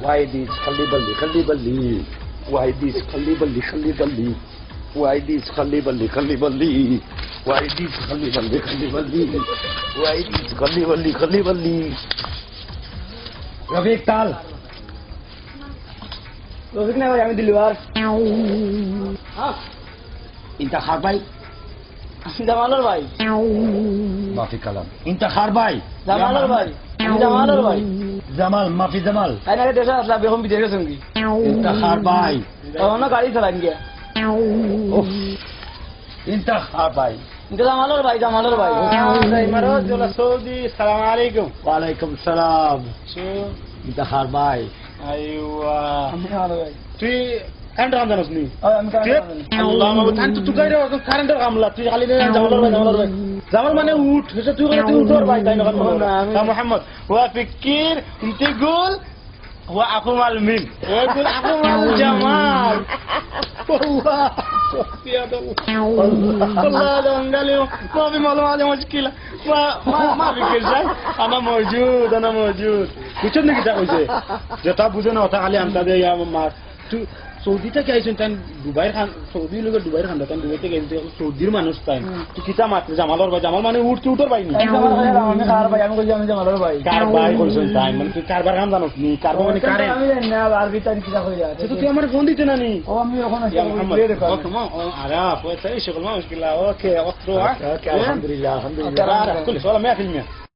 Why this Kaliballi, Kaliballi? Why this Kaliballi, Kaliballi? Why this Kaliballi, Kaliballi? Why this Kaliballi, Kaliballi? Why this Kaliballi, Kaliballi? Rafiq তাল রফিক না ভাই আমি দিলিবার ইন্তাখার ভাই জামালার ভাই মাফি কালাম ইন্তাখার ভাই জামালার ভাই জামালের ভাই জামাল মাফি জামাল। তাই না দেশে আসলাম এখন বিদেশে গেছেন কি? ইন্তা খার ভাই তখন গাড়ি চালান গিয়া ইন্তা খার ভাই। জামালের ভাই জামালের ভাই। ইমারত জোলা সৌদি সালাম আলাইকুম। ওয়ালাইকুম সালাম। ইন্তা খার ভাই। আইওয়া। ভাই। তুই কারেন্ট কাম জানোস নি ও, আমি তুই আল্লাহ মাবুদ আন তো তুই কারেন্টের কামলা তুই খালি জামালর ভাই জামালর ভাই জামাল মানে উঠ হেসে তুই তুই উঠর ভাই তাই না না, আমি- তা মোহাম্মদ ওয়া ফিকির انت قول هو اخو مال مين ويقول اخو مال جمال والله يا والله ده قال لي ما في معلومة هذه مشكلة ما ما ما في كل شيء أنا موجود أنا موجود বুঝছেন নাকি তা কইছে যেটা বুঝে না ওটা খালি আমটা দিয়ে আমার তুই সৌদি থেকে আইছেন তাই দুবাইয়ের খান সৌদি লোক দুবাইয়ের খান তাই দুবাই থেকে আইছেন সৌদির মানুষ তাই তুই কিতা মাত্র জামালর ভাই জামাল মানে উঠতে উঠর পাইনি আমি জামালের ভাই আমি কার ভাই আমি কইছি আমি জামালের ভাই কার ভাই কইছেন তাই মানে তুই কারবার কাম জানোস নি কারবার মানে কারে আমি জানি না আর ভিতরে কিটা হয়ে সে তো যাচ্ছে তুই আমার ফোন দিতে না নি ও আমি ওখানে يا محمد اوكي ما عرف وتعيش شغل ما مشكلة اوكي اطلع اوكي الحمد لله الحمد أوكي. لله عارف كل شيء ولا 100%